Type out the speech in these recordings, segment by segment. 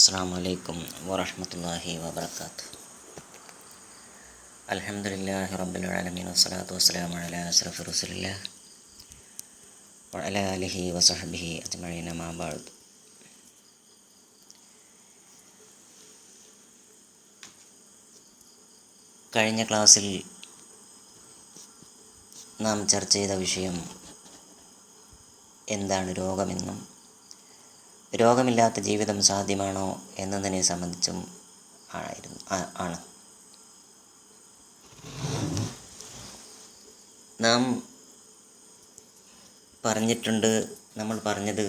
അസ്സാം വലൈക്കും വറഹമത്തല്ലാഹി വബർക്കാത്തു അൽഹംദുലില്ലാഹി റബ്ബിൽ ആലമീൻ വസ്സലാത്തു വസ്സലാമു അലാ അസ്രഫ് ആലിഹി വസഹ്ബിഹി അജ്മഈൻ അമാ കഴിഞ്ഞ ക്ലാസ്സിൽ നാം ചർച്ച ചെയ്ത വിഷയം എന്താണ് രോഗമെന്നും രോഗമില്ലാത്ത ജീവിതം സാധ്യമാണോ എന്നതിനെ സംബന്ധിച്ചും ആയിരുന്നു ആണ്. നാം പറഞ്ഞിട്ടുണ്ട് നമ്മൾ പറഞ്ഞത്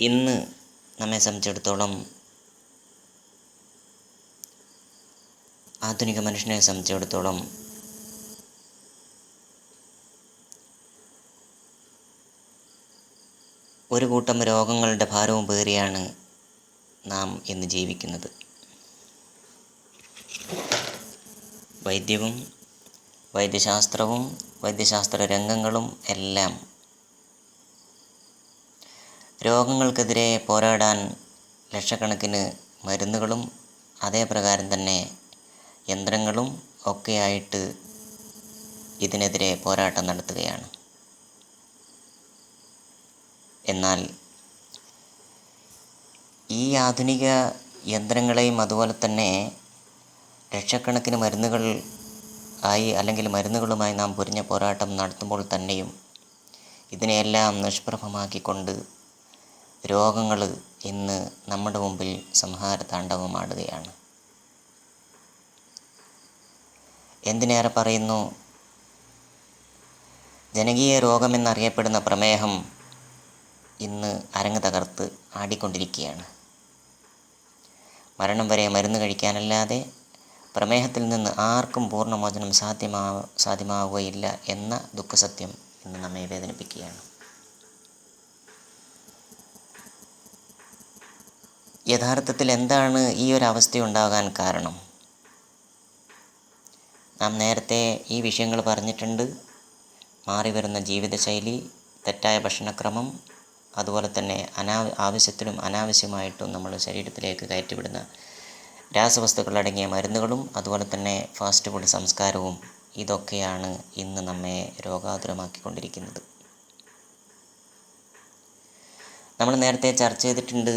ഇന്ന് നമ്മെ സംബന്ധിച്ചിടത്തോളം ആധുനിക മനുഷ്യനെ സംബന്ധിച്ചിടത്തോളം ഒരു കൂട്ടം രോഗങ്ങളുടെ ഭാരവും പേറിയാണ് നാം ഇന്ന് ജീവിക്കുന്നത്. വൈദ്യവും വൈദ്യശാസ്ത്രവും വൈദ്യശാസ്ത്ര രംഗങ്ങളും എല്ലാം രോഗങ്ങൾക്കെതിരെ പോരാടാൻ ലക്ഷക്കണക്കിന് മരുന്നുകളും അതേ പ്രകാരം തന്നെ യന്ത്രങ്ങളും ഒക്കെയായിട്ട് ഇതിനെതിരെ പോരാട്ടം നടത്തുകയാണ്. എന്നാൽ ഈ ആധുനിക യന്ത്രങ്ങളെയും അതുപോലെ തന്നെ ലക്ഷക്കണക്കിന് മരുന്നുകൾ ആയി അല്ലെങ്കിൽ മരുന്നുകളുമായി നാം പൊരിഞ്ഞ പോരാട്ടം നടത്തുമ്പോൾ തന്നെയും ഇതിനെയെല്ലാം നിഷ്പ്രഭമാക്കിക്കൊണ്ട് രോഗങ്ങൾ ഇന്ന് നമ്മുടെ മുമ്പിൽ സംഹാര താണ്ഡവമാടുകയാണ് എന്തിനേറെ പറയുന്നു? ജനകീയ രോഗമെന്നറിയപ്പെടുന്ന പ്രമേഹം ഇന്ന് അരങ്ങ് തകർത്ത് ആടിക്കൊണ്ടിരിക്കുകയാണ്. മരണം വരെ മരുന്ന് കഴിക്കാനല്ലാതെ പ്രമേഹത്തിൽ നിന്ന് ആർക്കും പൂർണമോചനം സാധ്യമാ സാധ്യമാവുകയില്ല എന്ന ദുഃഖസത്യം ഇന്ന് നമ്മെ വേദനിപ്പിക്കുകയാണ്. യഥാർത്ഥത്തിൽ എന്താണ് ഈ ഒരു അവസ്ഥ ഉണ്ടാകാൻ കാരണം? നാം നേരത്തെ ഈ വിഷയങ്ങൾ പറഞ്ഞിട്ടുണ്ട്. മാറി വരുന്ന ജീവിതശൈലി തെറ്റായ ഭക്ഷണക്രമം അതുപോലെ തന്നെ അനാ ആവശ്യത്തിനും അനാവശ്യമായിട്ടും നമ്മൾ ശരീരത്തിലേക്ക് കയറ്റിവിടുന്ന രാസവസ്തുക്കളടങ്ങിയ മരുന്നുകളും അതുപോലെ തന്നെ ഫാസ്റ്റ് ഫുഡ് സംസ്കാരവും ഇതൊക്കെയാണ് ഇന്ന് നമ്മെ രോഗാതുരമാക്കിക്കൊണ്ടിരിക്കുന്നത്. നമ്മൾ നേരത്തെ ചർച്ച ചെയ്തിട്ടുണ്ട്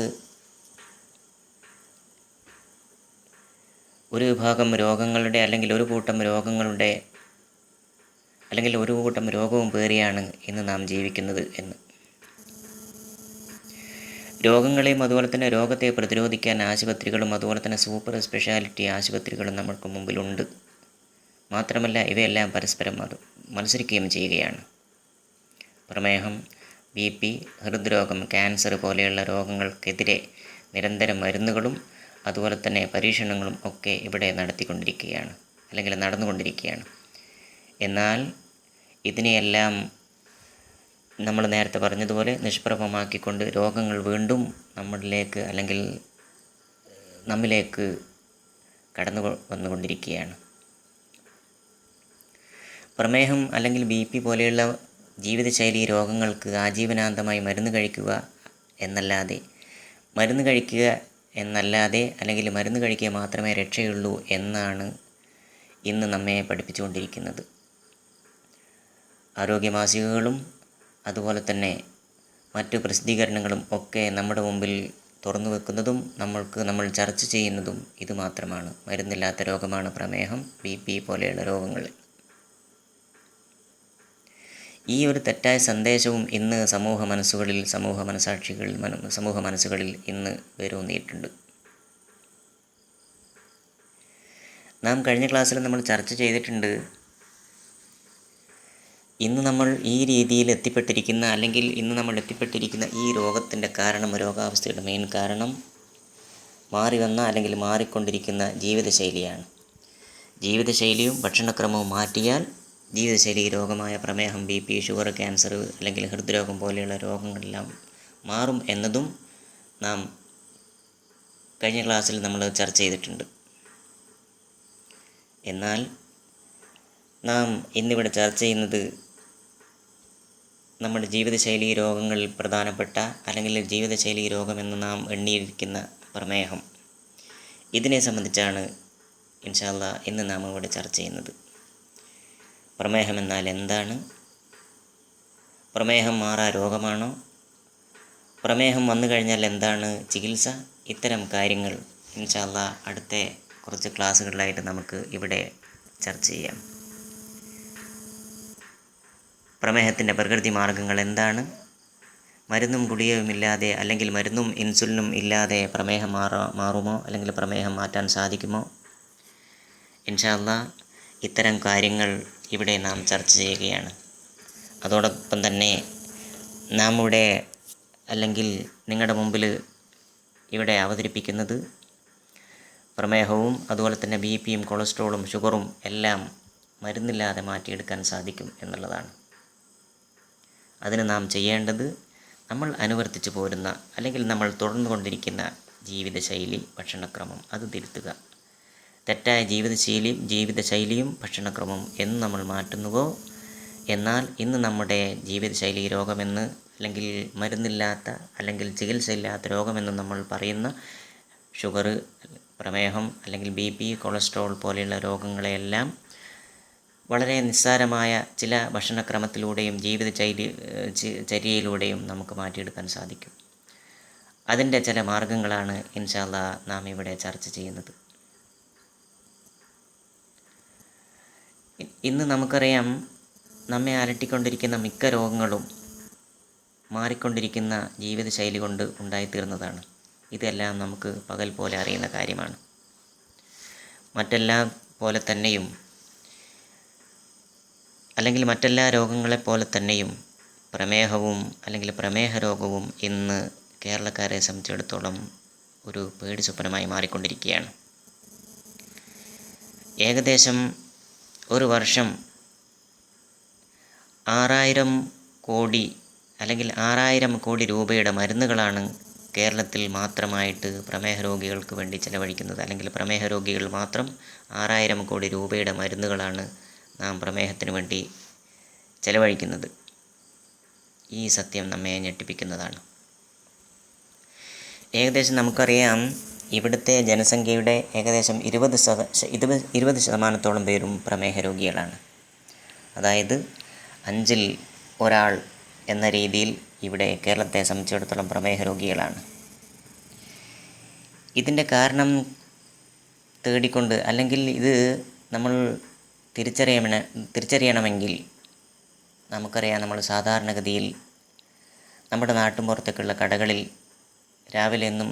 ഒരു വിഭാഗം രോഗങ്ങളുടെ അല്ലെങ്കിൽ ഒരു കൂട്ടം രോഗങ്ങളുടെ അല്ലെങ്കിൽ ഒരു കൂട്ടം രോഗവും പേറിയാണ് ഇന്ന് നാം ജീവിക്കുന്നത് എന്ന്. രോഗങ്ങളെയും അതുപോലെ തന്നെ രോഗത്തെ പ്രതിരോധിക്കാൻ ആശുപത്രികളും അതുപോലെ തന്നെ സൂപ്പർ സ്പെഷ്യാലിറ്റി ആശുപത്രികളും നമ്മൾക്ക് മുമ്പിലുണ്ട്. മാത്രമല്ല ഇവയെല്ലാം പരസ്പരം അത് മത്സരിക്കുകയും ചെയ്യുകയാണ്. പ്രമേഹം ബി പി ഹൃദ്രോഗം ക്യാൻസർ പോലെയുള്ള രോഗങ്ങൾക്കെതിരെ നിരന്തരം മരുന്നുകളും അതുപോലെ തന്നെ പരീക്ഷണങ്ങളും ഒക്കെ ഇവിടെ നടത്തിക്കൊണ്ടിരിക്കുകയാണ് അല്ലെങ്കിൽ നടന്നുകൊണ്ടിരിക്കുകയാണ്. എന്നാൽ ഇതിനെയെല്ലാം നമ്മൾ നേരത്തെ പറഞ്ഞതുപോലെ നിഷ്പ്രഭമാക്കിക്കൊണ്ട് രോഗങ്ങൾ വീണ്ടും നമ്മളിലേക്ക് അല്ലെങ്കിൽ നമ്മിലേക്ക് കടന്നു വന്നുകൊണ്ടിരിക്കുകയാണ്. പ്രമേഹം അല്ലെങ്കിൽ ബി പി പോലെയുള്ള ജീവിതശൈലി രോഗങ്ങൾക്ക് ആജീവനാന്തമായി മരുന്ന് കഴിക്കുക എന്നല്ലാതെ മരുന്ന് കഴിക്കുക എന്നല്ലാതെ അല്ലെങ്കിൽ മരുന്ന് കഴിക്കുക മാത്രമേ രക്ഷയുള്ളൂ എന്നാണ് ഇന്ന് നമ്മെ പഠിപ്പിച്ചുകൊണ്ടിരിക്കുന്നത്. ആരോഗ്യമാസികകളും അതുപോലെ തന്നെ മറ്റു പ്രസിദ്ധീകരണങ്ങളും ഒക്കെ നമ്മുടെ മുമ്പിൽ തുറന്നു വെക്കുന്നതും നമ്മൾക്ക് നമ്മൾ ചർച്ച ചെയ്യുന്നതും ഇത് മാത്രമാണ്. മരുന്നില്ലാത്ത രോഗമാണ് പ്രമേഹം ബി പി പോലെയുള്ള രോഗങ്ങൾ. ഈ ഒരു തെറ്റായ സന്ദേശവും ഇന്ന് സമൂഹ മനസ്സുകളിൽ സമൂഹ മനസാക്ഷികളിൽ മന സമൂഹ മനസ്സുകളിൽ ഇന്ന് വേരൂന്നിയിട്ടുണ്ട്. നാം കഴിഞ്ഞ ക്ലാസ്സിൽ നമ്മൾ ചർച്ച ചെയ്തിട്ടുണ്ട് ഇന്ന് നമ്മൾ ഈ രീതിയിൽ എത്തിപ്പെട്ടിരിക്കുന്ന അല്ലെങ്കിൽ ഇന്ന് നമ്മൾ എത്തിപ്പെട്ടിരിക്കുന്ന ഈ രോഗത്തിന്റെ കാരണം രോഗാവസ്ഥയുടെ മെയിൻ കാരണം മാറി വന്ന അല്ലെങ്കിൽ മാറിക്കൊണ്ടിരിക്കുന്ന ജീവിതശൈലിയാണ്. ജീവിതശൈലിയും ഭക്ഷണക്രമവും മാറ്റിയാൽ ജീവിതശൈലി രോഗമായ പ്രമേഹം ബി പി ഷുഗർ ക്യാൻസർ അല്ലെങ്കിൽ ഹൃദ്രോഗം പോലെയുള്ള രോഗങ്ങളെല്ലാം മാറും എന്നതും നാം കഴിഞ്ഞ ക്ലാസ്സിൽ നമ്മൾ ചർച്ച ചെയ്തിട്ടുണ്ട്. എന്നാൽ നാം ഇന്നിവിടെ ചർച്ച ചെയ്യുന്നത് നമ്മുടെ ജീവിതശൈലി രോഗങ്ങളിൽ പ്രധാനപ്പെട്ട അല്ലെങ്കിൽ ജീവിതശൈലി രോഗമെന്ന് നാം എണ്ണിയിരിക്കുന്ന പ്രമേഹം. ഇതിനെ സംബന്ധിച്ചാണ് ഇൻഷാല്ല ഇന്ന് നാം ഇവിടെ ചർച്ച ചെയ്യുന്നത്. പ്രമേഹം എന്നാൽ എന്താണ്? പ്രമേഹം മാറാ രോഗമാണോ? പ്രമേഹം വന്നു കഴിഞ്ഞാൽ എന്താണ് ചികിത്സ? ഇത്തരം കാര്യങ്ങൾ ഇൻഷാല്ല അടുത്ത കുറച്ച് ക്ലാസ്സുകളിലായിട്ട് നമുക്ക് ഇവിടെ ചർച്ച ചെയ്യാം. പ്രമേഹത്തിന്റെ പ്രകൃതി മാർഗങ്ങൾ എന്താണ്? മരുന്നും ഗുളികയുമില്ലാതെ അല്ലെങ്കിൽ മരുന്നും ഇൻസുലിനും ഇല്ലാതെ പ്രമേഹം മാറാ മാറുമോ? അല്ലെങ്കിൽ പ്രമേഹം മാറ്റാൻ സാധിക്കുമോ? ഇൻഷാല്ല ഇത്തരം കാര്യങ്ങൾ ഇവിടെ നാം ചർച്ച ചെയ്യുകയാണ്. അതോടൊപ്പം തന്നെ നാം ഇവിടെ അല്ലെങ്കിൽ നിങ്ങളുടെ മുമ്പിൽ ഇവിടെ അവതരിപ്പിക്കുന്നത് പ്രമേഹവും അതുപോലെ തന്നെ ബി പിയും കൊളസ്ട്രോളും ഷുഗറും എല്ലാം മരുന്നില്ലാതെ മാറ്റിയെടുക്കാൻ സാധിക്കും എന്നുള്ളതാണ്. അതിന് നാം ചെയ്യേണ്ടത് നമ്മൾ അനുവർത്തിച്ച് പോരുന്ന അല്ലെങ്കിൽ നമ്മൾ തുടർന്നു കൊണ്ടിരിക്കുന്ന ജീവിതശൈലി ഭക്ഷണക്രമം. അത് തിരുത്തുക. തെറ്റായ ജീവിതശൈലിയും ജീവിതശൈലിയും ഭക്ഷണക്രമം എന്ന് നമ്മൾ മാറ്റുന്നുവോ? എന്നാൽ ഇന്ന് നമ്മുടെ ജീവിതശൈലി രോഗമെന്ന് അല്ലെങ്കിൽ മരുന്നില്ലാത്ത അല്ലെങ്കിൽ ചികിത്സയില്ലാത്ത രോഗമെന്ന് നമ്മൾ പറയുന്ന ഷുഗർ പ്രമേഹം അല്ലെങ്കിൽ ബി പി കൊളസ്ട്രോൾ പോലെയുള്ള രോഗങ്ങളെയെല്ലാം വളരെ നിസ്സാരമായ ചില ഭക്ഷണക്രമത്തിലൂടെയും ജീവിതചര്യ ചര്യയിലൂടെയും നമുക്ക് മാറ്റിയെടുക്കാൻ സാധിക്കും. അതിന്റെ ചില മാർഗങ്ങളാണ് ഇൻഷാല്ല നാം ഇവിടെ ചർച്ച ചെയ്യുന്നത്. ഇന്ന് നമുക്കറിയാം നമ്മെ അലട്ടിക്കൊണ്ടിരിക്കുന്ന മിക്ക രോഗങ്ങളും മാറിക്കൊണ്ടിരിക്കുന്ന ജീവിതശൈലി കൊണ്ട് ഉണ്ടായിത്തീർന്നതാണ്. ഇതെല്ലാം നമുക്ക് പകൽ പോലെ അറിയുന്ന കാര്യമാണ്. മറ്റെല്ലാം പോലെ തന്നെയും അല്ലെങ്കിൽ മറ്റെല്ലാ രോഗങ്ങളെപ്പോലെ തന്നെയും പ്രമേഹവും അല്ലെങ്കിൽ പ്രമേഹ രോഗവും ഇന്ന് കേരളക്കാരെ സംബന്ധിച്ചിടത്തോളം ഒരു പേടി സ്വപ്നമായി മാറിക്കൊണ്ടിരിക്കുകയാണ്. ഏകദേശം ഒരു വർഷം ആറായിരം കോടി അല്ലെങ്കിൽ ആറായിരം കോടി രൂപയുടെ മരുന്നുകളാണ് കേരളത്തിൽ മാത്രമായിട്ട് പ്രമേഹ രോഗികൾക്ക് വേണ്ടി ചിലവഴിക്കുന്നത്. അല്ലെങ്കിൽ പ്രമേഹ രോഗികൾ മാത്രം ആറായിരം കോടി രൂപയുടെ മരുന്നുകളാണ് നാം പ്രമേഹത്തിന് വേണ്ടി ചെലവഴിക്കുന്നത് ഈ സത്യം നമ്മെ ഞെട്ടിപ്പിക്കുന്നതാണ്. ഏകദേശം നമുക്കറിയാം ഇവിടുത്തെ ജനസംഖ്യയുടെ ഏകദേശം ഇരുപത് ശത ഇരുപത് ഇരുപത് ശതമാനത്തോളം പേരും പ്രമേഹ രോഗികളാണ്. അതായത് അഞ്ചിൽ ഒരാൾ എന്ന രീതിയിൽ ഇവിടെ കേരളത്തെ സംബന്ധിച്ചിടത്തോളം പ്രമേഹ രോഗികളാണ്. ഇതിന്റെ കാരണം തേടിക്കൊണ്ട് അല്ലെങ്കിൽ ഇത് നമ്മൾ തിരിച്ചറിയണ തിരിച്ചറിയണമെങ്കിൽ നമുക്കറിയാം നമ്മൾ സാധാരണഗതിയിൽ നമ്മുടെ നാട്ടുമ്പുറത്തേക്കുള്ള കടകളിൽ രാവിലെ എന്നും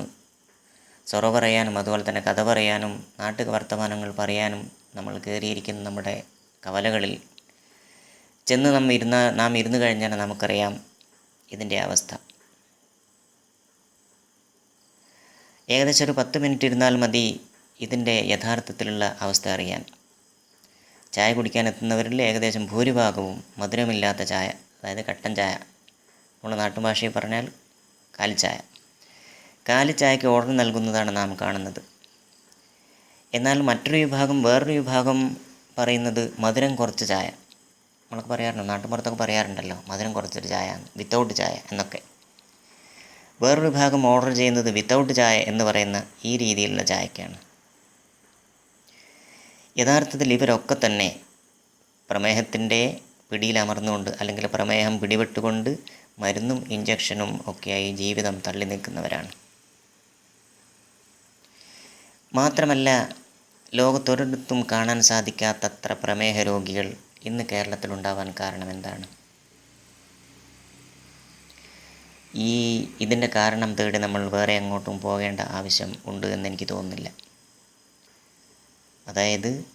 സൊറ പറയാനും അതുപോലെ തന്നെ കഥ പറയാനും നാട്ടു വർത്തമാനങ്ങൾ പറയാനും നമ്മൾ കയറിയിരിക്കുന്ന നമ്മുടെ കവലകളിൽ ചെന്ന് നാം ഇരുന്ന നാം ഇരുന്ന് കഴിഞ്ഞാൽ നമുക്കറിയാം ഇതിന്റെ അവസ്ഥ. ഏകദേശം ഒരു പത്ത് മിനിറ്റ് ഇരുന്നാൽ മതി ഇതിന്റെ യഥാർത്ഥത്തിലുള്ള അവസ്ഥ അറിയാൻ. ചായ കുടിക്കാൻ എത്തുന്നവരിൽ ഏകദേശം ഭൂരിഭാഗവും മധുരമില്ലാത്ത ചായ അതായത് കട്ടൻ ചായ. നമ്മുടെ നാട്ടുഭാഷയിൽ പറഞ്ഞാൽ കാലിച്ചായ. കാലിച്ചായക്ക് ഓർഡർ നൽകുന്നതാണ് നാം കാണുന്നത്. എന്നാൽ മറ്റൊരു വിഭാഗം വേറൊരു വിഭാഗം പറയുന്നത് മധുരം കുറച്ച് ചായ. നമ്മളൊക്കെ പറയാറുണ്ട് നാട്ടുമ്പുറത്തൊക്കെ പറയാറുണ്ടല്ലോ മധുരം കുറച്ചൊരു ചായ വിത്തൗട്ട് ചായ എന്നൊക്കെ. വേറൊരു വിഭാഗം ഓർഡർ ചെയ്യുന്നത് വിത്തൗട്ട് ചായ എന്ന് പറയുന്ന ഈ രീതിയിലുള്ള ചായക്കാണ് യഥാർത്ഥത്തിൽ ഇവരൊക്കെ തന്നെ പ്രമേഹത്തിന്റെ പിടിയിൽ അമർന്നുകൊണ്ട് അല്ലെങ്കിൽ പ്രമേഹം പിടിപെട്ടുകൊണ്ട് മരുന്നും ഇഞ്ചക്ഷനും ഒക്കെയായി ജീവിതം തള്ളി നിൽക്കുന്നവരാണ്. മാത്രമല്ല ലോകത്തൊരിടത്തും കാണാൻ സാധിക്കാത്തത്ര പ്രമേഹ രോഗികൾ ഇന്ന് കേരളത്തിലുണ്ടാവാൻ കാരണം എന്താണ്? ഈ ഇതിന്റെ കാരണം തേടി നമ്മൾ വേറെ എങ്ങോട്ടും പോകേണ്ട ആവശ്യം ഉണ്ട് എന്ന് എനിക്ക് തോന്നുന്നില്ല. അതായത്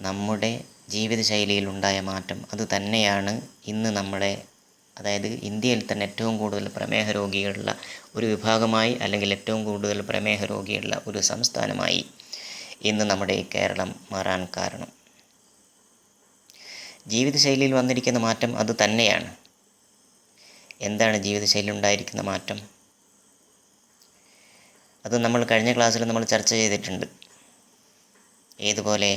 നമ്മുടെ ജീവിതശൈലിയിൽ ഉണ്ടായ മാറ്റം. അത് തന്നെയാണ് ഇന്ന് നമ്മളെ അതായത് ഇന്ത്യയിൽ തന്നെ ഏറ്റവും കൂടുതൽ പ്രമേഹ രോഗികളുള്ള ഒരു വിഭാഗമായി അല്ലെങ്കിൽ ഏറ്റവും കൂടുതൽ പ്രമേഹ രോഗികളുള്ള ഒരു സംസ്ഥാനമായി ഇന്ന് നമ്മുടെ കേരളം മാറാൻ കാരണം. ജീവിതശൈലിയിൽ വന്നിരിക്കുന്ന മാറ്റം അത് തന്നെയാണ്. എന്താണ് ജീവിതശൈലി ഉണ്ടായിരിക്കുന്ന മാറ്റം? അത് നമ്മൾ കഴിഞ്ഞ ക്ലാസ്സിൽ നമ്മൾ ചർച്ച ചെയ്തിട്ടുണ്ട്. ഏതുപോലെ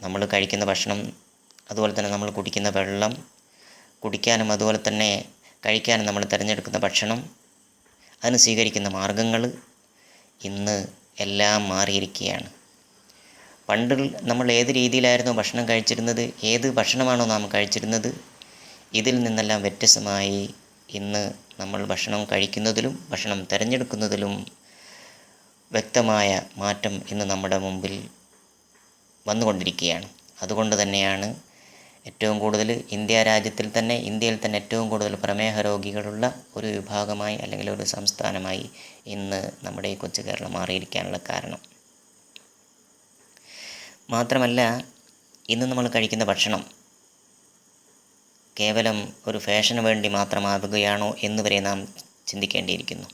നമ്മൾ കഴിക്കുന്ന ഭക്ഷണം അതുപോലെ തന്നെ നമ്മൾ കുടിക്കുന്ന വെള്ളം കുടിക്കാനും അതുപോലെ തന്നെ കഴിക്കാനും നമ്മൾ തിരഞ്ഞെടുക്കുന്ന ഭക്ഷണം അതിന് സ്വീകരിക്കുന്ന മാർഗങ്ങൾ ഇന്ന് എല്ലാം മാറിയിരിക്കുകയാണ്. പണ്ട് നമ്മൾ ഏത് രീതിയിലായിരുന്നു ഭക്ഷണം കഴിച്ചിരുന്നത് ഏത് ഭക്ഷണമാണോ നാം കഴിച്ചിരുന്നത് ഇതിൽ നിന്നെല്ലാം വ്യത്യസ്തമായി ഇന്ന് നമ്മൾ ഭക്ഷണം കഴിക്കുന്നതിലും ഭക്ഷണം തിരഞ്ഞെടുക്കുന്നതിലും വ്യക്തമായ മാറ്റം ഇന്ന് നമ്മുടെ മുമ്പിൽ വന്നുകൊണ്ടിരിക്കുകയാണ്. അതുകൊണ്ട് തന്നെയാണ് ഏറ്റവും കൂടുതൽ ഇന്ത്യ രാജ്യത്തിൽ തന്നെ ഇന്ത്യയിൽ തന്നെ ഏറ്റവും കൂടുതൽ പ്രമേഹ രോഗികളുള്ള ഒരു വിഭാഗമായി അല്ലെങ്കിൽ ഒരു സംസ്ഥാനമായി ഇന്ന് നമ്മുടെ ഈ കൊച്ചു കേരളം മാറിയിരിക്കാനുള്ള കാരണം. മാത്രമല്ല ഇന്ന് നമ്മൾ കഴിക്കുന്ന ഭക്ഷണം കേവലം ഒരു ഫാഷന് വേണ്ടി മാത്രമാവുകയാണോ എന്ന് വരെ നാം ചിന്തിക്കേണ്ടിയിരിക്കുന്നു.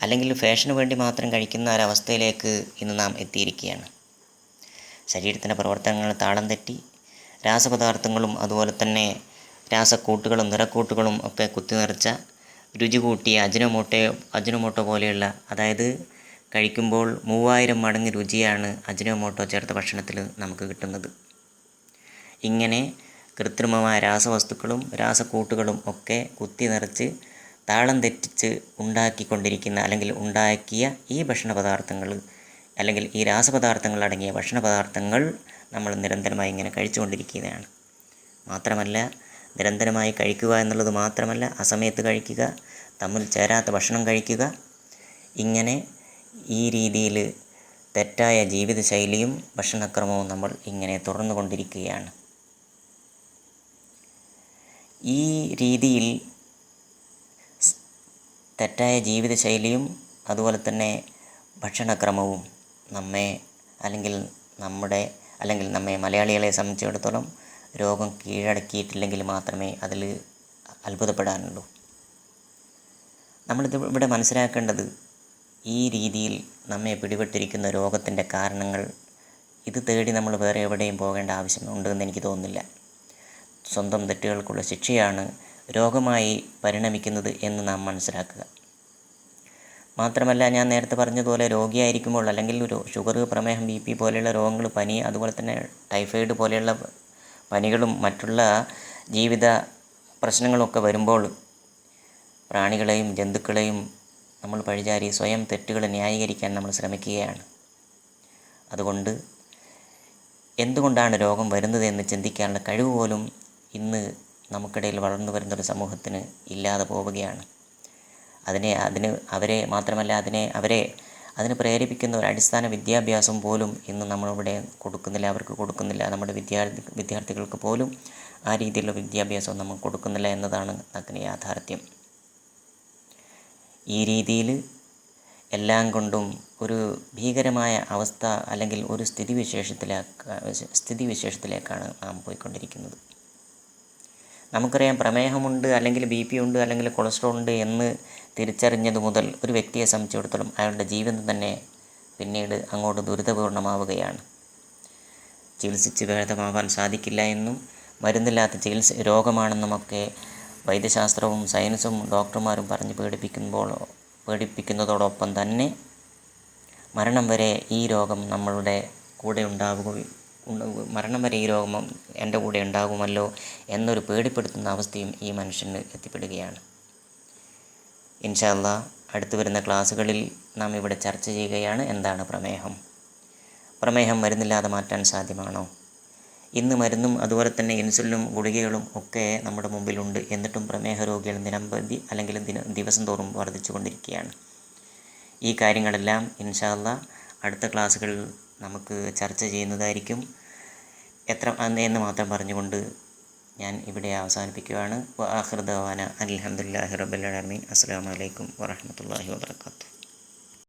അല്ലെങ്കിൽ ഫാഷന് വേണ്ടി മാത്രം കഴിക്കുന്ന ഒരവസ്ഥയിലേക്ക് ഇന്ന് നാം എത്തിയിരിക്കുകയാണ്. ശരീരത്തിന്റെ പ്രവർത്തനങ്ങൾ താളം തെറ്റി രാസപദാർത്ഥങ്ങളും അതുപോലെ തന്നെ രാസക്കൂട്ടുകളും നിറക്കൂട്ടുകളും ഒക്കെ കുത്തി നിറച്ച രുചി കൂട്ടിയ അജിനോമോട്ടയോ അജിനോമോട്ടോ പോലെയുള്ള അതായത് കഴിക്കുമ്പോൾ മൂവായിരം മടങ്ങ് രുചിയാണ് അജിനോമോട്ടോ ചേർത്ത ഭക്ഷണത്തിൽ നമുക്ക് കിട്ടുന്നത്. ഇങ്ങനെ കൃത്രിമമായ രാസവസ്തുക്കളും രാസക്കൂട്ടുകളും ഒക്കെ കുത്തി നിറച്ച് താളം തെറ്റിച്ച് ഉണ്ടാക്കിക്കൊണ്ടിരിക്കുന്ന അല്ലെങ്കിൽ ഉണ്ടാക്കിയ ഈ ഭക്ഷണ പദാർത്ഥങ്ങൾ അല്ലെങ്കിൽ ഈ രാസപദാർത്ഥങ്ങൾ അടങ്ങിയ ഭക്ഷണ പദാർത്ഥങ്ങൾ നമ്മൾ നിരന്തരമായി ഇങ്ങനെ കഴിച്ചുകൊണ്ടിരിക്കുകയാണ്. മാത്രമല്ല നിരന്തരമായി കഴിക്കുക എന്നുള്ളത് മാത്രമല്ല അസമയത്ത് കഴിക്കുക തമ്മിൽ ചേരാത്ത ഭക്ഷണം കഴിക്കുക ഇങ്ങനെ ഈ രീതിയിൽ തെറ്റായ ജീവിതശൈലിയും ഭക്ഷണക്രമവും നമ്മൾ ഇങ്ങനെ തുടർന്നു കൊണ്ടിരിക്കുകയാണ് ഈ രീതിയിൽ തെറ്റായ ജീവിതശൈലിയും അതുപോലെ തന്നെ ഭക്ഷണക്രമവും നമ്മെ അല്ലെങ്കിൽ നമ്മുടെ അല്ലെങ്കിൽ നമ്മെ മലയാളികളെ സംബന്ധിച്ചിടത്തോളം രോഗം കീഴടക്കിയിട്ടില്ലെങ്കിൽ മാത്രമേ അതിൽ അത്ഭുതപ്പെടാനുള്ളൂ. നമ്മളിത് ഇവിടെ മനസ്സിലാക്കേണ്ടത് ഈ രീതിയിൽ നമ്മെ പിടിപെട്ടിരിക്കുന്ന രോഗത്തിന്റെ കാരണങ്ങൾ ഇത് തേടി നമ്മൾ വേറെ എവിടെയും പോകേണ്ട ആവശ്യമുണ്ടെന്ന് എനിക്ക് തോന്നുന്നില്ല. സ്വന്തം തെറ്റുകൾക്കുള്ള ശിക്ഷയാണ് രോഗമായി പരിണമിക്കുന്നത് എന്ന് നാം മനസ്സിലാക്കുക. മാത്രമല്ല ഞാൻ നേരത്തെ പറഞ്ഞതുപോലെ രോഗിയായിരിക്കുമ്പോൾ അല്ലെങ്കിൽ ഒരു ഷുഗർ പ്രമേഹം ബി പി പോലെയുള്ള രോഗങ്ങൾ പനി അതുപോലെ തന്നെ ടൈഫോയിഡ് പോലെയുള്ള പനികളും മറ്റുള്ള ജീവിത പ്രശ്നങ്ങളൊക്കെ വരുമ്പോൾ പ്രാണികളെയും ജന്തുക്കളെയും നമ്മൾ പഴിചാരി സ്വയം തെറ്റുകൾ ന്യായീകരിക്കാൻ നമ്മൾ ശ്രമിക്കുകയാണ്. അതുകൊണ്ട് എന്തുകൊണ്ടാണ് രോഗം വരുന്നത് എന്ന് ചിന്തിക്കാനുള്ള കഴിവ് പോലും ഇന്ന് നമുക്കിടയിൽ വളർന്നു വരുന്നൊരു സമൂഹത്തിന് ഇല്ലാതെ പോവുകയാണ്. അതിനെ അതിന് അവരെ മാത്രമല്ല അതിനെ അവരെ അതിന് പ്രേരിപ്പിക്കുന്ന ഒരു അടിസ്ഥാന വിദ്യാഭ്യാസം പോലും ഇന്ന് നമ്മളിവിടെ കൊടുക്കുന്നില്ല അവർക്ക് കൊടുക്കുന്നില്ല. നമ്മുടെ വിദ്യാർത്ഥി വിദ്യാർത്ഥികൾക്ക് പോലും ആ രീതിയിലുള്ള വിദ്യാഭ്യാസം നമ്മൾ കൊടുക്കുന്നില്ല എന്നതാണ് അതിന് യാഥാർത്ഥ്യം. ഈ രീതിയിൽ എല്ലാം കൊണ്ടും ഒരു ഭീകരമായ അവസ്ഥ അല്ലെങ്കിൽ ഒരു സ്ഥിതിവിശേഷത്തിലേക്ക് സ്ഥിതിവിശേഷത്തിലേക്കാണ് നാം പോയിക്കൊണ്ടിരിക്കുന്നത്. നമുക്കറിയാം പ്രമേഹമുണ്ട് അല്ലെങ്കിൽ ബി പി ഉണ്ട് അല്ലെങ്കിൽ കൊളസ്ട്രോൾ ഉണ്ട് എന്ന് തിരിച്ചറിഞ്ഞത് മുതൽ ഒരു വ്യക്തിയെ സംബന്ധിച്ചിടത്തോളം അയാളുടെ ജീവിതം തന്നെ പിന്നീട് അങ്ങോട്ട് ദുരിതപൂർണമാവുകയാണ്. ചികിത്സിച്ച് ഭേദമാവാൻ സാധിക്കില്ല എന്നും മരുന്നില്ലാത്ത ചികിത്സ രോഗമാണെന്നുമൊക്കെ വൈദ്യശാസ്ത്രവും സയൻസും ഡോക്ടർമാരും പറഞ്ഞ് പേടിപ്പിക്കുമ്പോൾ പേടിപ്പിക്കുന്നതോടൊപ്പം തന്നെ മരണം വരെ ഈ രോഗം നമ്മളുടെ കൂടെ ഉണ്ടാവുകയും ഉണ്ട് മരണം വരെ ഈ രോഗം എന്റെ കൂടെ ഉണ്ടാകുമല്ലോ എന്നൊരു പേടിപ്പെടുത്തുന്ന അവസ്ഥയും ഈ മനുഷ്യന് എത്തിപ്പെടുകയാണ്. ഇൻഷാല്ല അടുത്തു വരുന്ന ക്ലാസ്സുകളിൽ നാം ഇവിടെ ചർച്ച ചെയ്യുകയാണ് എന്താണ് പ്രമേഹം. പ്രമേഹം മരുന്നില്ലാതെ മാറ്റാൻ സാധ്യമാണോ? ഇന്ന് മരുന്നും അതുപോലെ തന്നെ ഇൻസുലിനും ഗുളികകളും ഒക്കെ നമ്മുടെ മുമ്പിലുണ്ട് എന്നിട്ടും പ്രമേഹ രോഗികൾ ദിനംപ്രതി അല്ലെങ്കിൽ ദിന ദിവസം തോറും വർദ്ധിച്ചുകൊണ്ടിരിക്കുകയാണ് ഈ കാര്യങ്ങളെല്ലാം ഇൻഷാല്ല അടുത്ത ക്ലാസ്സുകളിൽ നമുക്ക് ചർച്ച ചെയ്യുന്നതായിരിക്കും. എത്ര എന്ന് മാത്രം പറഞ്ഞുകൊണ്ട് ഞാൻ ഇവിടെ അവസാനിപ്പിക്കുകയാണ്. ആഹൃദവാന അലഹമുല്ലാഹി അസ്സാം വലൈക്കും വാഹമത്തല്ലാഹി വാബർക്കാത്തു